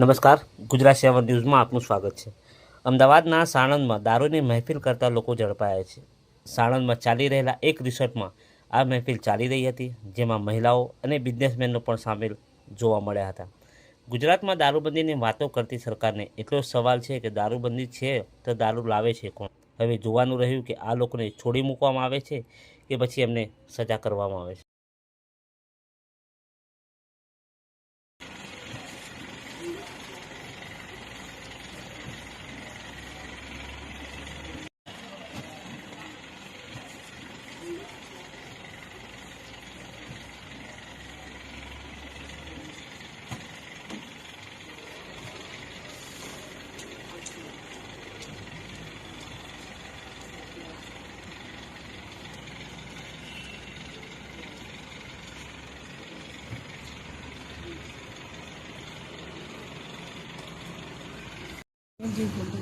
નમસ્કાર. ગુજરાત સેવન ન્યૂઝમાં આપનું સ્વાગત છે. અમદાવાદના સાણંદમાં દારૂની મહેફિલ કરતા લોકો ઝડપાયા છે. સાણંદમાં ચાલી રહેલા એક રિસોર્ટમાં આ મહેફિલ ચાલી રહી હતી, જેમાં મહિલાઓ અને બિઝનેસમેનો પણ સામેલ જોવા મળ્યા હતા. ગુજરાતમાં દારૂબંધીની વાતો કરતી સરકારને એટલો સવાલ છે કે દારૂબંધી છે તો દારૂ લાવે છે કોણ? હવે જોવાનું રહ્યું કે આ લોકોને છોડી મૂકવામાં આવે છે કે પછી એમને સજા કરવામાં આવે છે. 那就不会